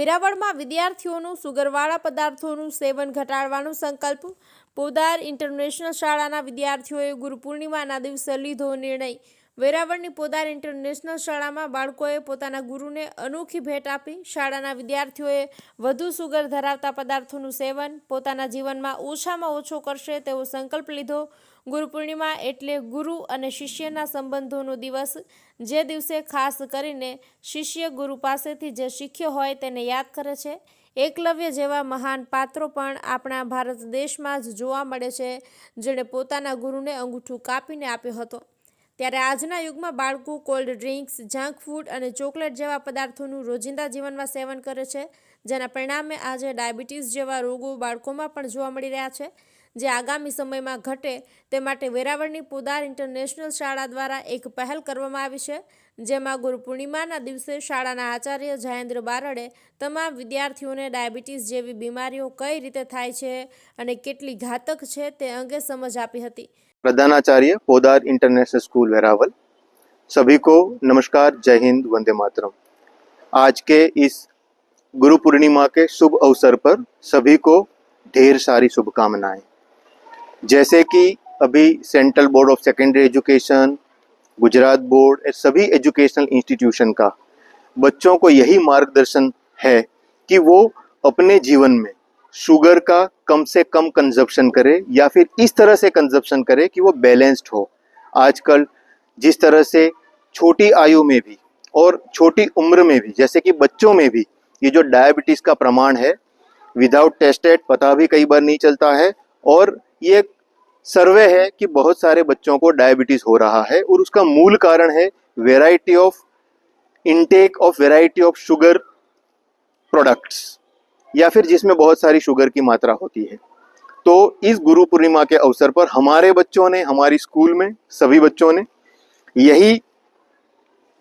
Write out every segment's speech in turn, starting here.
વેરાવળમાં વિદ્યાર્થીઓનું સુગરવાળા પદાર્થોનું સેવન ઘટાડવાનો સંકલ્પ. પોદાર ઇન્ટરનેશનલ શાળાના વિદ્યાર્થીઓએ ગુરુ પૂર્ણિમાના દિવસે લીધો નિર્ણય. વેરાવળની પોદાર ઇન્ટરનેશનલ શાળામાં બાળકોએ પોતાના ગુરુને અનોખી ભેટ આપી. શાળાના વિદ્યાર્થીઓએ વધુ સુગર ધરાવતા પદાર્થોનું સેવન પોતાના જીવનમાં ઓછામાં ઓછો કરશે તેવો સંકલ્પ લીધો. ગુરુ પૂર્ણિમા એટલે ગુરુ અને શિષ્યના સંબંધોનો દિવસ. જે દિવસે ખાસ કરીને શિષ્ય ગુરુ પાસેથી જે શીખ્યો હોય તેને યાદ કરે છે. એકલવ્ય જેવા મહાન પાત્રો પણ આપણા ભારત દેશમાં જ જોવા મળે છે, જેણે પોતાના ગુરુને અંગૂઠું કાપીને આપ્યો હતો. ત્યારે આજના યુગમાં બાળકો કોલ્ડ ડ્રિંક્સ, જંક ફૂડ અને ચોકલેટ જેવા પદાર્થોનું રોજિંદા જીવનમાં સેવન કરે છે, જેના પરિણામે આજે ડાયાબિટીસ જેવા રોગો બાળકોમાં પણ જોવા મળી રહ્યા છે. જે આગામી સમયમાં ઘટે તે માટે વેરાવળની પોદાર ઇન્ટરનેશનલ શાળા દ્વારા એક પહેલ કરવામાં આવી છે. જેમાં ગુરુ પૂર્ણિમાના દિવસે શાળાના આચાર્ય જયેન્દ્ર બારડે તમામ વિદ્યાર્થીઓને ડાયાબિટીસ જેવી બીમારીઓ કઈ રીતે થાય છે અને કેટલી ઘાતક છે તે અંગે समझ આપી હતી प्रधानाचार्य पोदार इंटरनेशनल स्कूल वेरावल सभी को नमस्कार जय हिंद वंदे मातरम आज के इस गुरु पूर्णिमा के शुभ अवसर पर सभी को ढेर सारी शुभकामनाएं जैसे कि अभी central board of secondary education Gujarat board सभी एजुकेशनल इंस्टीट्यूशन का। बच्चों को यही मार्गदर्शन है कि वो अपने जीवन में शुगर का कम से कम कंजप्शन करे या फिर इस तरह से कंजप्शन करे कि वो बैलेंस्ड हो। आजकल जिस तरह से छोटी आयु में भी और छोटी उम्र में भी, जैसे कि बच्चों में भी ये जो डायबिटीज़ का प्रमाण है विदाउट टेस्टेड पता भी कई बार नहीं चलता है और ये सर्वे है कि बहुत सारे बच्चों को डायबिटीज़ हो रहा है और उसका मूल कारण है variety of intake of variety of sugar products या फिर जिसमें बहुत सारी शुगर की मात्रा होती है। तो इस गुरु पूर्णिमा के अवसर पर हमारे बच्चों ने, हमारी स्कूल में, सभी बच्चों ने यही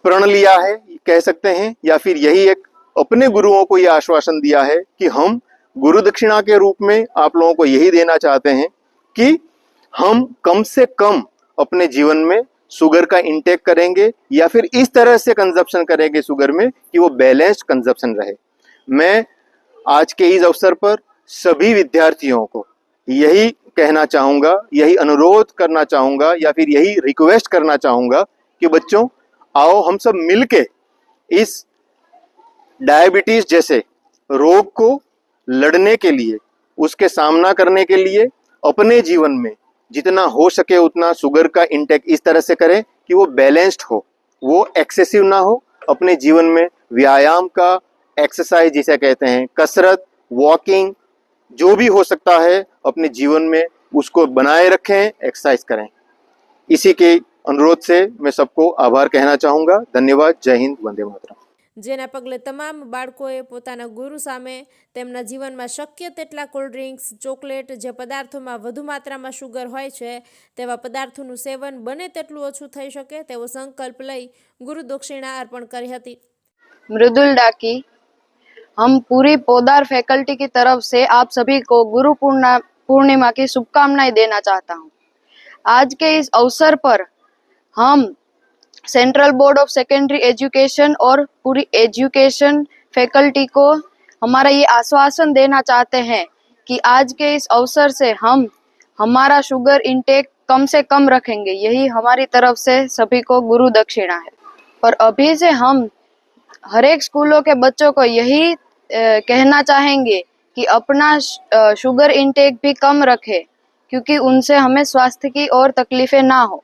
प्रण लिया है, कह सकते हैं, या फिर यही एक अपने गुरुओं को यह आश्वासन दिया है कि हम गुरु दक्षिणा के रूप में आप लोगों को यही देना चाहते हैं कि हम कम से कम अपने जीवन में शुगर का इंटेक करेंगे या फिर इस तरह से कंजप्शन करेंगे शुगर में कि वो बैलेंस्ड कंजप्शन रहे। मैं आज के इस अवसर पर सभी विद्यार्थियों को यही कहना चाहूँगा, यही अनुरोध करना चाहूँगा या फिर यही रिक्वेस्ट करना चाहूँगा कि बच्चों, आओ हम सब मिलके इस डायबिटीज़ जैसे रोग को लड़ने के लिए, उसके सामना करने के लिए, अपने जीवन में जितना हो सके उतना शुगर का इंटेक इस तरह से करें कि वो बैलेंस्ड हो, वो एक्सेसिव ना हो। अपने जीवन में व्यायाम का एक्सरसाइज जिसे कहते हैं, कसरत वॉकिंग जो भी हो सकता है, अपने जीवन में उसको बनाए रखें एक्सरसाइज करें। इसी के अनुरोध से मैं सबको आभार कहना चाहूँगा। धन्यवाद। जय हिंद। वंदे मातरम। જેના પગલે તમામ બાળકોએ પોતાના ગુરુ સામે તેમના જીવનમાં શક્ય તેટલા કોલ્ડ ડ્રિંક્સ ચોકલેટ જે પદાર્થોમાં વધુ માત્રામાં શુગર હોય છે તેવા પદાર્થોનું સેવન બને તેટલું ઓછું થઈ શકે તેવો સંકલ્પ લઈ ગુરુ દક્ષિણા અર્પણ કરી હતી मृदुल डाकी हम पूरी पोदार फैकल्टी की तरफ से आप सभी को गुरु पूर्णा पूर्णिमा की शुभकामनाएं देना चाहता हूँ आज के इस अवसर पर हम central board of secondary education और पूरी एजुकेशन फैकल्टी को हमारा ये आश्वासन देना चाहते हैं कि आज के इस अवसर से हम, हमारा शुगर इंटेक कम से कम रखेंगे। यही हमारी तरफ़ से सभी को गुरु दक्षिणा है। और अभी से हम हर एक स्कूलों के बच्चों को यही कहना चाहेंगे कि अपना शुगर इंटेक भी कम रखें, क्योंकि उनसे हमें स्वास्थ्य की और तकलीफें ना हो।